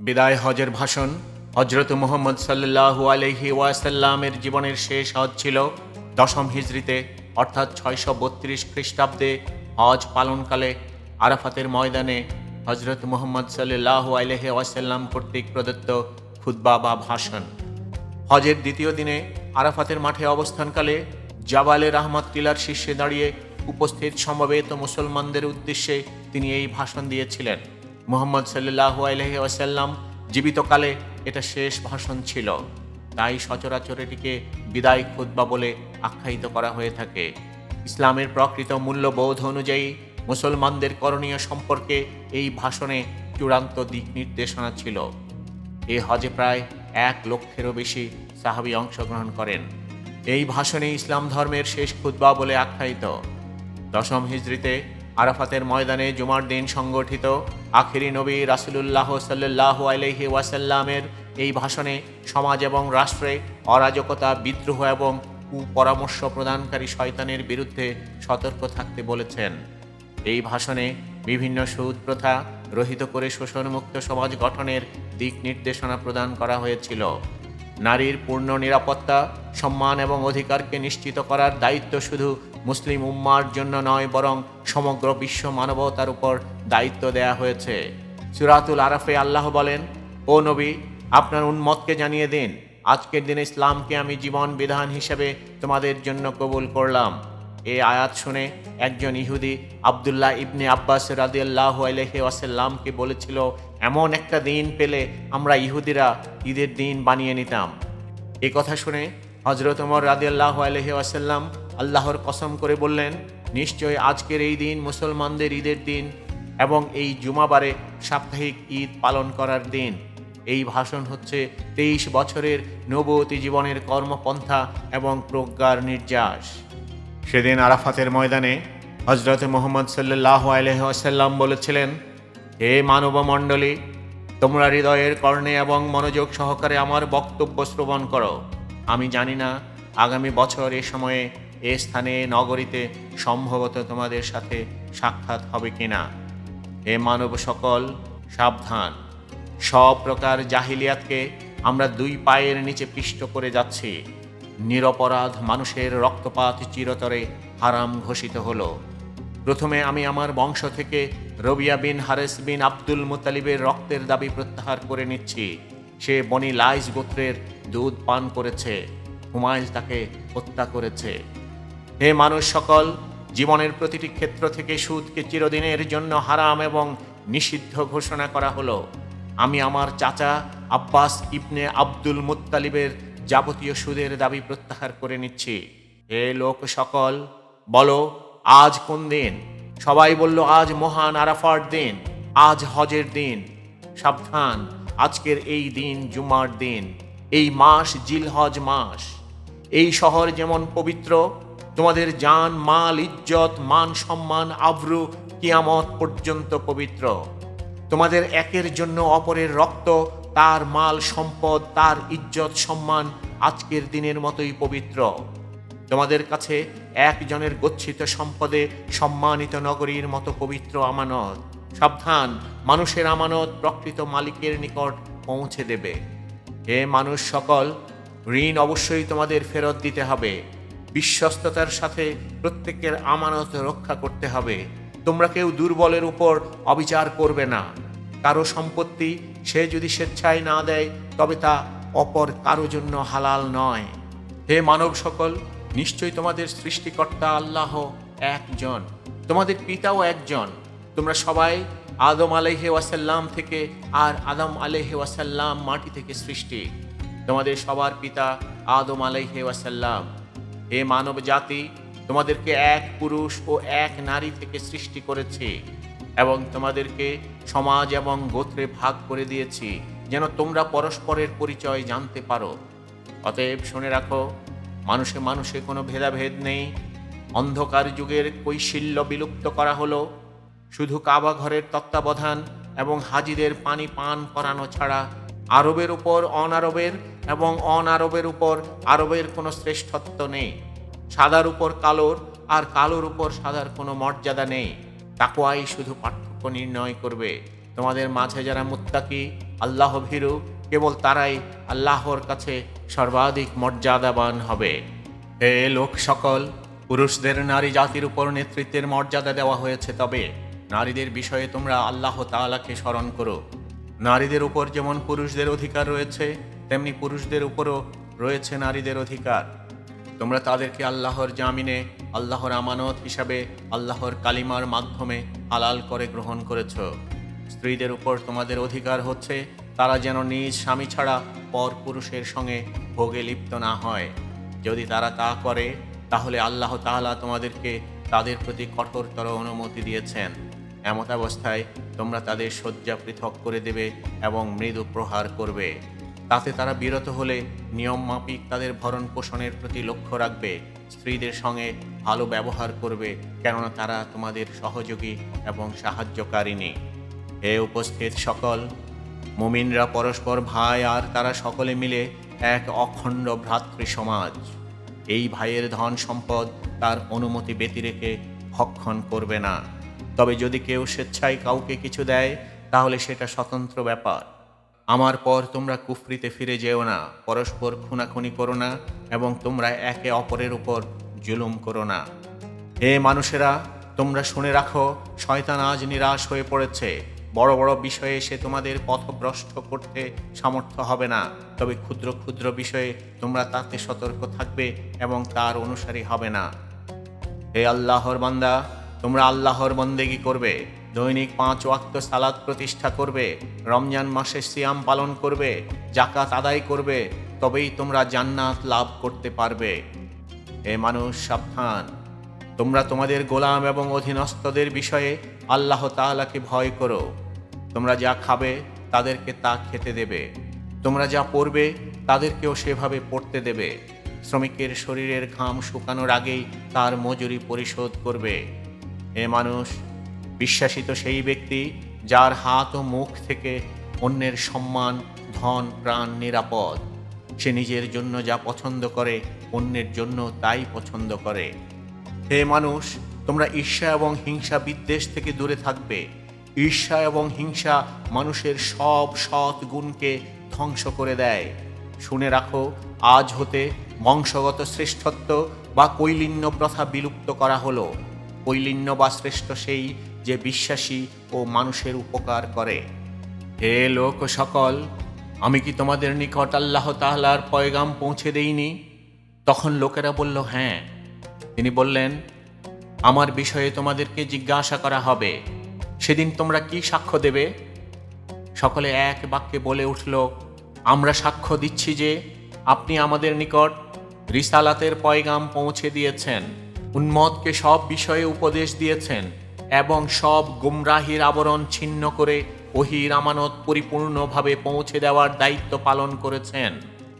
বিদায় হজের ভাষণ হজরত মোহাম্মদ সাল্লাহু আলহি ওয়াসাল্লামের জীবনের শেষ হজ ছিল দশম হিজরিতে, অর্থাৎ ছয়শো বত্রিশ খ্রিস্টাব্দে হজ পালনকালে আরাফাতের ময়দানে হজরত মুহম্মদ সাল্লাহু আলহি ওয়াসাল্লাম কর্তৃক প্রদত্ত খুদ্া বা ভাষণ। হজের দ্বিতীয় দিনে আরাফাতের মাঠে অবস্থানকালে জাবালে রাহমাত টিলার শীর্ষে দাঁড়িয়ে উপস্থিত সমবেত মুসলমানদের উদ্দেশ্যে তিনি এই ভাষণ দিয়েছিলেন। মোহাম্মদ সাল্লাহ আলহি ওয়াসাল্লাম জীবিতকালে এটা শেষ ভাষণ ছিল। তাই সচরাচর এটিকে বিদায় খুদ্া বলে আখ্যায়িত করা হয়ে থাকে। ইসলামের প্রকৃত মূল্যবোধ অনুযায়ী মুসলমানদের করণীয় সম্পর্কে এই ভাষণে চূড়ান্ত দিক নির্দেশনা ছিল। এ হজে প্রায় এক লক্ষেরও বেশি সাহাবি অংশগ্রহণ করেন। এই ভাষণে ইসলাম ধর্মের শেষ খুতবা বলে আখ্যায়িত। দশম হিজড়িতে আরাফাতের ময়দানে জুমার দিন সংগঠিত। আখিরি নবী রাসুলুল্লাহ সাল্লাহ আলহি ওয়াসাল্লামের এই ভাষণে সমাজ এবং রাষ্ট্রে অরাজকতা, বিদ্রোহ এবং কুপরামর্শ প্রদানকারী শয়তানের বিরুদ্ধে সতর্ক থাকতে বলেছেন। এই ভাষণে বিভিন্ন সুদ প্রথা রহিত করে শোষণমুক্ত সমাজ গঠনের দিক নির্দেশনা প্রদান করা হয়েছিল। নারীর পূর্ণ নিরাপত্তা, সম্মান এবং অধিকারকে নিশ্চিত করার দায়িত্ব শুধু মুসলিম উম্মার জন্য নয়, বরং সমগ্র বিশ্ব মানবতার উপর দায়িত্ব দেয়া হয়েছে। সুরাতুল আরাফে আল্লাহ বলেন, ও নবী, আপনার উন্মতকে জানিয়ে দিন, আজকের দিনে ইসলামকে আমি জীবন বিধান হিসেবে তোমাদের জন্য কবুল করলাম। এ আয়াত শুনে একজন ইহুদি আবদুল্লাহ ইবনে আব্বাস রাদিয়াল্লাহ আলহি ওয়াসাল্লামকে বলেছিল, এমন একটা দিন পেলে আমরা ইহুদিরা ঈদের দিন বানিয়ে নিতাম। এ কথা শুনে হজরত ওমর রাদিয়াল্লাহ আলহি ওয়াসাল্লাম আল্লাহর কসম করে বললেন, নিশ্চয় আজকের এই দিন মুসলমানদের ঈদের দিন এবং এই জুমাবারে সাপ্তাহিক ঈদ পালন করার দিন। এই ভাষণ হচ্ছে তেইশ বছরের নবতী জীবনের কর্মপন্থা এবং প্রজ্ঞার নির্যাস। সেদিন আরাফাতের ময়দানে হজরত মোহাম্মদ সাল্লাহ আলহাসাল্লাম বলেছিলেন, হে মানবমণ্ডলী, তোমরা হৃদয়ের কর্ণে এবং মনোযোগ সহকারে আমার বক্তব্য শ্রবণ করো। আমি জানি না আগামী বছর এ সময়ে এ স্থানে নগরীতে সম্ভবত তোমাদের সাথে সাক্ষাৎ হবে কিনা। হে মানব সকল, সাবধান। সব প্রকার জাহিলিয়াতকে আমরা দুই পায়ের নিচে পিষ্ট করে যাচ্ছি। নিরপরাধ মানুষের রক্তপাত চিরতরে হারাম ঘোষিত হলো। প্রথমে আমি আমার বংশ থেকে রবিয়া বিন হারেস বিন আব্দুল মুতালিবের রক্তের দাবি প্রত্যাহার করে নিচ্ছি। সে বনি লাইস গোত্রের দুধ পান করেছে, হুমায়ুন তাকে হত্যা করেছে। হে মানুষ সকল, জীবনের প্রতিটি ক্ষেত্র থেকে সুদকে চিরদিনের জন্য হারাম এবং নিষিদ্ধ ঘোষণা করা হলো। আমি আমার চাচা আব্বাস ইবনে আব্দুল মুত্তালিবের যাবতীয় সুদের দাবি প্রত্যাহার করে নিচ্ছি। হে লোক সকল, বলো, আজ কোন দিন? সবাই বলল, আজ মহান আরাফার দিন, আজ হজের দিন। সাবধান, আজকের এই দিন জুমার দিন, এই মাস জিলহজ মাস। এই শহর যেমন পবিত্র তোমাদের জান, মাল, ইজ্জত, মান সম্মান, আব্রু কিয়ামত পর্যন্ত পবিত্র। তোমাদের একের জন্য অপরের রক্ত, তার মাল সম্পদ, তার ইজ্জত সম্মান আজকের দিনের মতোই পবিত্র। তোমাদের কাছে একজনের গচ্ছিত সম্পদে সম্মানিত নগরীর মতো পবিত্র আমানত। সাবধান, মানুষের আমানত প্রকৃত মালিকের নিকট পৌঁছে দেবে। হে মানুষ সকল, ঋণ অবশ্যই তোমাদের ফেরত দিতে হবে। বিশ্বস্ততার সাথে প্রত্যেকের আমানত রক্ষা করতে হবে। তোমরা কেউ দুর্বলের উপর অবিচার করবে না। কারও সম্পত্তি সে যদি স্বেচ্ছায় না দেয়, তবে তা অপর কারও জন্য হালাল নয়। হে মানব সকল নিশ্চয়ই তোমাদের সৃষ্টিকর্তা আল্লাহ একজন। তোমাদের পিতাও একজন। তোমরা সবাই আদম আলাইহে ওয়াসাল্লাম থেকে আর আদম আলাইহে ওয়াসাল্লাম মাটি থেকে সৃষ্টি। তোমাদের সবার পিতা আদম আলাইহে ওয়াসাল্লাম। হে মানব জাতি, তোমাদেরকে এক পুরুষ ও এক নারী থেকে সৃষ্টি করেছে এবং তোমাদেরকে সমাজ এবং গোত্রে ভাগ করে দিয়েছি, যেন তোমরা পরস্পরের পরিচয় জানতে পারো। অতএব শুনে রাখো, মানুষে মানুষে কোনো ভেদাভেদ নেই। অন্ধকার যুগের কৈশিল্য বিলুপ্ত করা হলো। শুধু কাবা ঘরের তত্ত্বাবধান এবং হাজিদের পানি পান করানো ছাড়া আরবের উপর অনারবের এবং অনারবের উপর আরবের কোনো শ্রেষ্ঠত্ব নেই। সাদার উপর কালোর আর কালোর উপর সাদার কোনো মর্যাদা নেই। তাকুয়াই শুধু পার্থক্য নির্ণয় করবে। তোমাদের মাঝে যারা মুত্তাকি, আল্লাহ ভীরু, কেবল তারাই আল্লাহর কাছে সর্বাধিক মর্যাদাবান হবে। হে লোক সকল, পুরুষদের নারী জাতির উপর নেতৃত্বের মর্যাদা দেওয়া হয়েছে তবে, নারীদের বিষয়ে তোমরা আল্লাহ তাআলাকে স্মরণ করো। নারীদের উপর যেমন পুরুষদের অধিকার রয়েছে, তেমনি পুরুষদের উপরও রয়েছে নারীদের অধিকার। তোমরা তাদেরকে আল্লাহর জামিনে, আল্লাহর আমানত হিসাবে, আল্লাহর কালিমার মাধ্যমে হালাল করে গ্রহণ করেছ। স্ত্রীদের উপর তোমাদের অধিকার হচ্ছে, তারা যেন নিজ স্বামী ছাড়া পর পুরুষের সঙ্গে ভোগে লিপ্ত না হয়। যদি তারা তা করে, তাহলে আল্লাহ তাআলা তোমাদেরকে তাদের প্রতি কঠোরতর অনুমতি দিয়েছেন। এমত অবস্থায় তোমরা তাদের শয্যা পৃথক করে দেবে এবং মৃদু প্রহার করবে। তাতে তারা বিরত হলে নিয়ম মাফিক তাদের ভরণ পোষণের প্রতি লক্ষ্য রাখবে। স্ত্রীদের সঙ্গে ভালো ব্যবহার করবে, কেননা তারা তোমাদের সহযোগী এবং সাহায্যকারিণী। হে উপস্থিত সকল, মুমিনরা পরস্পর ভাই আর তারা সকলে মিলে এক অখণ্ড ভ্রাতৃ সমাজ। এই ভাইয়ের ধন সম্পদ তার অনুমতি ব্যতি রেখে ভক্ষণ করবে না। তবে যদি কেউ স্বেচ্ছায় কাউকে কিছু দেয়, তাহলে সেটা স্বতন্ত্র ব্যাপার। আমার পর তোমরা কুফরিতে ফিরে যেও না, পরস্পর খুনাখুনি করো না, এবং তোমরা একে অপরের উপর জুলুম করো না। হে মানুষেরা, তোমরা শুনে রাখো, শয়তান আজ নিরাশ হয়ে পড়েছে। বড় বড় বিষয়ে সে তোমাদের পথভ্রষ্ট করতে সামর্থ্য হবে না, তবে ক্ষুদ্র ক্ষুদ্র বিষয়ে তোমরা তাতে সতর্ক থাকবে এবং তার অনুসারী হবে না। হে আল্লাহর বান্দা তোমরা আল্লাহর বন্দেগি করবে, দৈনিক পাঁচ ওয়াক্ত সালাদ প্রতিষ্ঠা করবে, রমজান মাসে সিয়াম পালন করবে জাকাত আদায় করবে, তবেই তোমরা জান্নাত লাভ করতে পারবে। এ মানুষ, সাবধান। তোমরা তোমাদের গোলাম এবং অধীনস্থদের বিষয়ে আল্লাহ তাআলাকে ভয় করো। তোমরা যা খাবে, তাদেরকে তা খেতে দেবে। তোমরা যা পড়বে, তাদেরকেও সেভাবে পড়তে দেবে। শ্রমিকের শরীরের ঘাম শুকানোর আগেই তার মজুরি পরিশোধ করবে। হে মানুষ, বিশ্বাসিত সেই ব্যক্তি যার হাত ও মুখ থেকে অন্যের সম্মান, ধন, প্রাণ নিরাপদ। সে নিজের জন্য যা পছন্দ করে, অন্যের জন্য তাই পছন্দ করে। হে মানুষ, তোমরা ঈর্ষা এবং হিংসা বিদ্বেষ থেকে দূরে থাকবে। ঈর্ষা এবং হিংসা মানুষের সব সৎ গুণকে ধ্বংস করে দেয়। শুনে রাখো, আজ হতে বংশগত শ্রেষ্ঠত্ব বা কৈলিন্য প্রথা বিলুপ্ত করা হলো। কৈলিন্য বা শ্রেষ্ঠ সেই যে বিশ্বাসী ও মানুষের উপকার করে। হে লোক সকল, আমি কি তোমাদের নিকট আল্লাহ তাহলার পয়গাম পৌঁছে দেইনি? তখন লোকেরা বলল হ্যাঁ। তিনি বললেন, আমার বিষয়ে তোমাদেরকে জিজ্ঞাসা করা হবে। সেদিন তোমরা কি সাক্ষ্য দেবে? সকলে এক বাক্যে বলে উঠল, আমরা সাক্ষ্য দিচ্ছি যে আপনি আমাদের নিকট রিসালাতের পয়গাম পৌঁছে দিয়েছেন। উন্মতকে সব বিষয়ে উপদেশ দিয়েছেন এবং সব গুমরাহির আবরণ ছিন্ন করে ওহির আমানত পরিপূর্ণভাবে পৌঁছে দেওয়ার দায়িত্ব পালন করেছেন।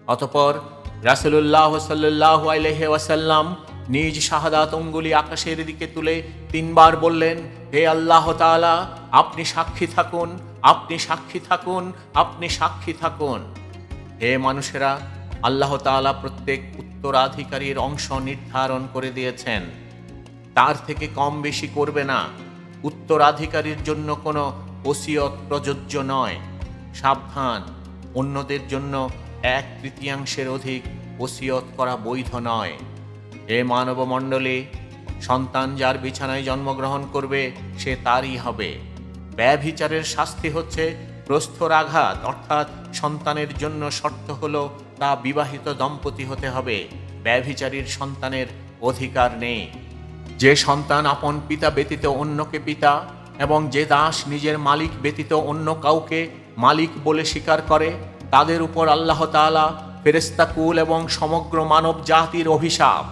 অতপর রাসুলুল্লাহ সাল্লাহ আলহে ওয়াসাল্লাম নিজ শাহাদাত অঙ্গুলি আকাশের দিকে তুলে তিনবার বললেন, হে আল্লাহ তাআলা, আপনি সাক্ষী থাকুন, আপনি সাক্ষী থাকুন, আপনি সাক্ষী থাকুন। হে মানুষেরা আল্লাহ তাআলা প্রত্যেক উত্তরাধিকারীর অংশ নির্ধারণ করে দিয়েছেন। তার থেকে কম বেশি করবে না। উত্তরাধিকারীর জন্য কোনো ওসিয়ত প্রযোজ্য নয়। সাবধান। অন্যদের জন্য এক তৃতীয়াংশের অধিক ওসিয়ত করা বৈধ নয়। হে মানবমণ্ডলী, সন্তান যার বিছানায় জন্মগ্রহণ করবে, সে তারই হবে। ব্যভিচারের শাস্তি হচ্ছে প্রস্থর আঘাত, অর্থাৎ সন্তানের জন্য শর্ত হলো তা বিবাহিত দম্পতি হতে হবে। ব্যভিচারীর সন্তানের অধিকার নেই। যে সন্তান আপন পিতা ব্যতীত অন্যকে পিতা এবং যে দাস নিজের মালিক ব্যতীত অন্য কাউকে মালিক বলে স্বীকার করে, তাদের উপর আল্লাহ তাআলা ফেরেস্তাকুল এবং সমগ্র মানব জাতির অভিশাপ।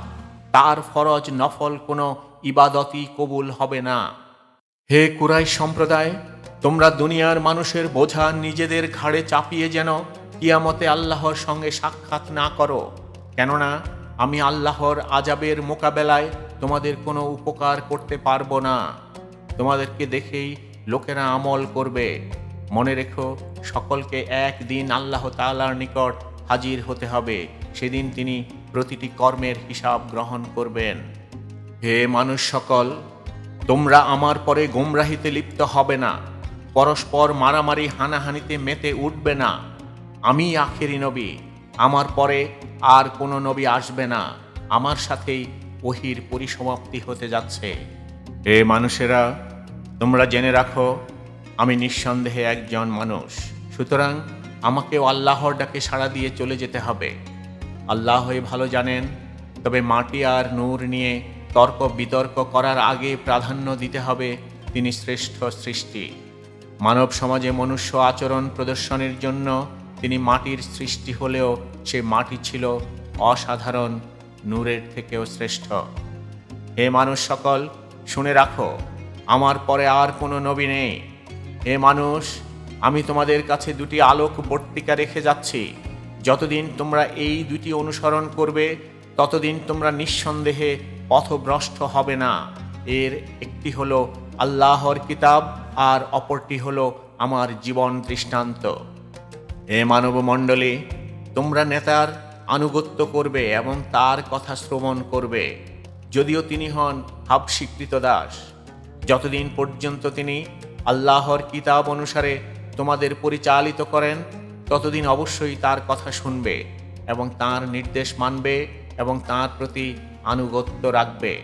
তার ফরজ নফল কোনো ইবাদতই কবুল হবে না। হে কুরাই সম্প্রদায়, তোমরা দুনিয়ার মানুষের বোঝা নিজেদের ঘাড়ে চাপিয়ে যেন কিয়ামতে আল্লাহর সঙ্গে সাক্ষাৎ না করো। কেননা, আমি আল্লাহর আজাবের মোকাবেলায় তোমাদের কোনো উপকার করতে পারব না। তোমাদেরকে দেখেই লোকেরা আমল করবে। মনে রেখো, সকলকে একদিন আল্লাহ তাআলার নিকট হাজির হতে হবে। সেদিন তিনি প্রতিটি কর্মের হিসাব গ্রহণ করবেন। হে মানুষ সকল, তোমরা আমার পরে গোমরাহিতে লিপ্ত হবে না। পরস্পর মারামারি হানাহানিতে মেতে উঠবে না। আমি আখেরি নবী, আমার পরে আর কোনো নবী আসবে না। আমার সাথেই ওহির পরিসমাপ্তি হতে যাচ্ছে। এ মানুষেরা, তোমরা জেনে রাখো, আমি নিঃসন্দেহে একজন মানুষ। সুতরাং আমাকেও আল্লাহর ডাকে সাড়া দিয়ে চলে যেতে হবে। আল্লাহই ভালো জানেন, তবে মাটি আর নূর নিয়ে তর্ক বিতর্ক করার আগে প্রাধান্য দিতে হবে তিনি শ্রেষ্ঠ সৃষ্টি। মানব সমাজে মনুষ্য আচরণ প্রদর্শনের জন্য তিনি মাটির সৃষ্টি হলেও সে মাটি ছিল অসাধারণ, নূরের থেকেও শ্রেষ্ঠ। হে মানুষ সকল, শুনে রাখো, আমার পরে আর কোনো নবী নেই। হে মানুষ, আমি তোমাদের কাছে দুটি আলোক বর্তিকা রেখে যাচ্ছি। যতদিন তোমরা এই দুটি অনুসরণ করবে, ততদিন তোমরা নিঃসন্দেহে পথভ্রষ্ট হবে না। এর একটি হলো আল্লাহর কিতাব আর অপরটি হলো আমার জীবন দৃষ্টান্ত। হে মানব মণ্ডলী তোমরা নেতার আনুগত্য করবে এবং তার কথা শ্রবণ করবে। যদিও তিনি হন হাবস্বীকৃত দাস, যতদিন পর্যন্ত তিনি আল্লাহর কিতাব অনুসারে তোমাদের পরিচালিত করেন, ততদিন অবশ্যই তার কথা শুনবে এবং তার নির্দেশ মানবে এবং তার প্রতি আনুগত্য রাখবে।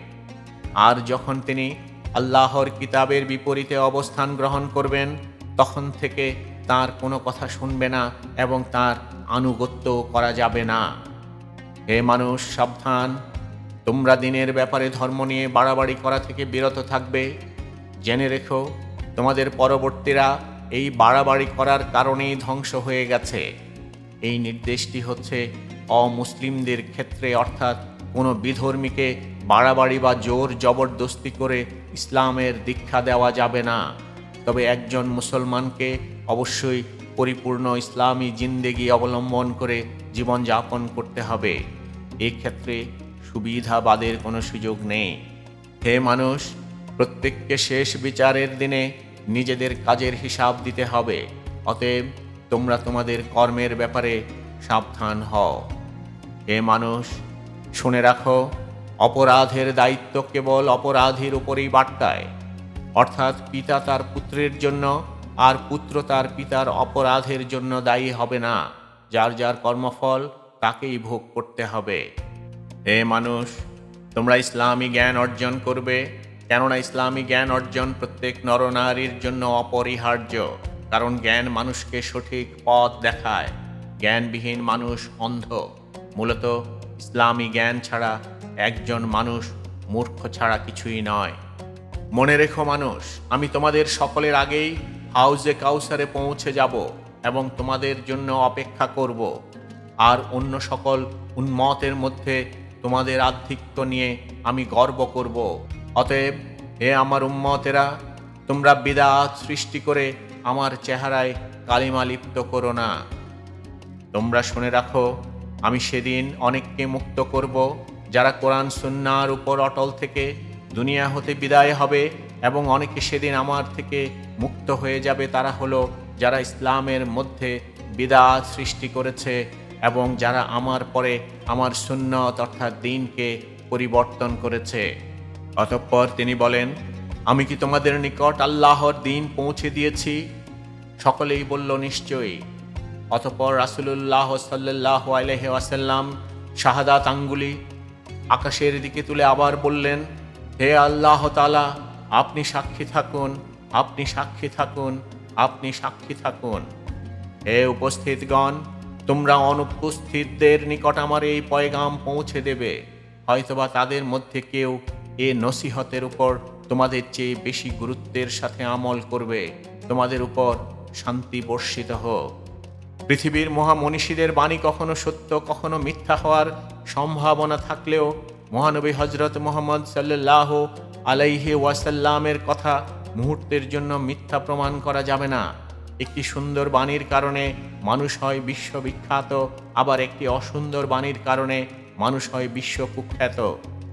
আর যখন তিনি আল্লাহর কিতাবের বিপরীতে অবস্থান গ্রহণ করবেন, তখন থেকে তার কোনো কথা শুনবে না এবং তার আনুগত্য করা যাবে না। হে মানুষ, সাবধান। তোমরা দিনের ব্যাপারে ধর্ম নিয়ে বাড়াবাড়ি করা থেকে বিরত থাকবে। জেনে রেখো, তোমাদের পরবর্তীরা এই বাড়াবাড়ি করার কারণেই ধ্বংস হয়ে গেছে। এই নির্দেশটি হচ্ছে অমুসলিমদের ক্ষেত্রে, অর্থাৎ কোনো বিধর্মীকে বাড়াবাড়ি বা জোর জবরদস্তি করে ইসলামের দীক্ষা দেওয়া যাবে না। তবে একজন মুসলমানকে অবশ্যই পরিপূর্ণ ইসলামী জিন্দেগি অবলম্বন করে জীবনযাপন করতে হবে। এক্ষেত্রে সুবিধাবাদের কোনো সুযোগ নেই। হে মানুষ, প্রত্যেককে শেষ বিচারের দিনে নিজেদের কাজের হিসাব দিতে হবে। অতএব তোমরা তোমাদের কর্মের ব্যাপারে সাবধান হও। হে মানুষ, শুনে রাখো, অপরাধের দায়িত্ব কেবল অপরাধীর উপরেই বার্তায় অর্থাৎ পিতা তার পুত্রের জন্য আর পুত্র তার পিতার অপরাধের জন্য দায়ী হবে না। যার যার কর্মফল তাকেই ভোগ করতে হবে। হে মানুষ, তোমরা ইসলামী জ্ঞান অর্জন করবে, কেননা ইসলামী জ্ঞান অর্জন প্রত্যেক নরনারীর জন্য অপরিহার্য, কারণ জ্ঞান মানুষকে সঠিক পথ দেখায়। জ্ঞানবিহীন মানুষ অন্ধ। মূলত ইসলামী জ্ঞান ছাড়া একজন মানুষ মূর্খ ছাড়া কিছুই নয়। মনে রেখো মানুষ, আমি তোমাদের সকলের আগেই হাউজে কাউসারে পৌঁছে যাব এবং তোমাদের জন্য অপেক্ষা করব। আর অন্য সকল উন্মতের মধ্যে তোমাদের আধিক্য নিয়ে আমি গর্ব করব। অতএব, হে আমার উম্মতেরা তোমরা বিদাত সৃষ্টি করে আমার চেহারায় কালিমা লিপ্ত করো না। তোমরা শুনে রাখো, আমি সেদিন অনেককে মুক্ত করব, যারা কোরআন সুন্নার উপর অটল থেকে দুনিয়া হতে বিদায় হবে এবং অনেকে সেদিন আমার থেকে মুক্ত হয়ে যাবে। তারা হলো যারা ইসলামের মধ্যে বিদাত সৃষ্টি করেছে এবং যারা আমার পরে আমার সুন্নত অর্থাৎ দিনকে পরিবর্তন করেছে। অতঃপর তিনি বলেন, আমি কি তোমাদের নিকট আল্লাহর দিন পৌঁছে দিয়েছি? সকলেই বলল, নিশ্চয়ই। অতপর রাসুলুল্লাহ সাল্লাহ আলহে ওয়াসাল্লাম শাহাদাত আঙ্গুলি আকাশের দিকে তুলে আবার বললেন হে আল্লাহ তালা আপনি সাক্ষী থাকুন, আপনি সাক্ষী থাকুন, আপনি সাক্ষী থাকুন। হে উপস্থিতগণ, তোমরা অনুপস্থিতদের নিকট আমার এই পয়গাম পৌঁছে দেবে। হয়তোবা তাদের মধ্যে কেউ এ নসিহতের উপর তোমাদের চেয়ে বেশি গুরুত্বের সাথে আমল করবে। তোমাদের উপর শান্তি বর্ষিত হোক। পৃথিবীর মহামনীষীদের বাণী কখনো সত্য, কখনো মিথ্যা হওয়ার সম্ভাবনা থাকলেও মহানবী হজরত মোহাম্মদ সাল্লাহ আলাইহি ওয়াসাল্লামের কথা মুহূর্তের জন্য মিথ্যা প্রমাণ করা যাবে না। একটি সুন্দর বাণীর কারণে মানুষ হয় বিশ্ববিখ্যাত, আবার একটি অসুন্দর বাণীর কারণে মানুষ হয় বিশ্ব কুখ্যাত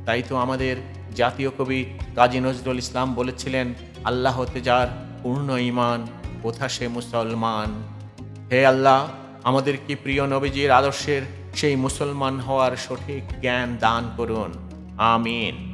তাই তো আমাদের জাতীয় কবি কাজী নজরুল ইসলাম বলেছিলেন আল্লাহতে যার পূর্ণ ইমান কোথা সে মুসলমান? হে আল্লাহ, আমাদের কি প্রিয় নবীজির আদর্শের সেই মুসলমান হওয়ার সঠিক জ্ঞান দান করুন। আমিন।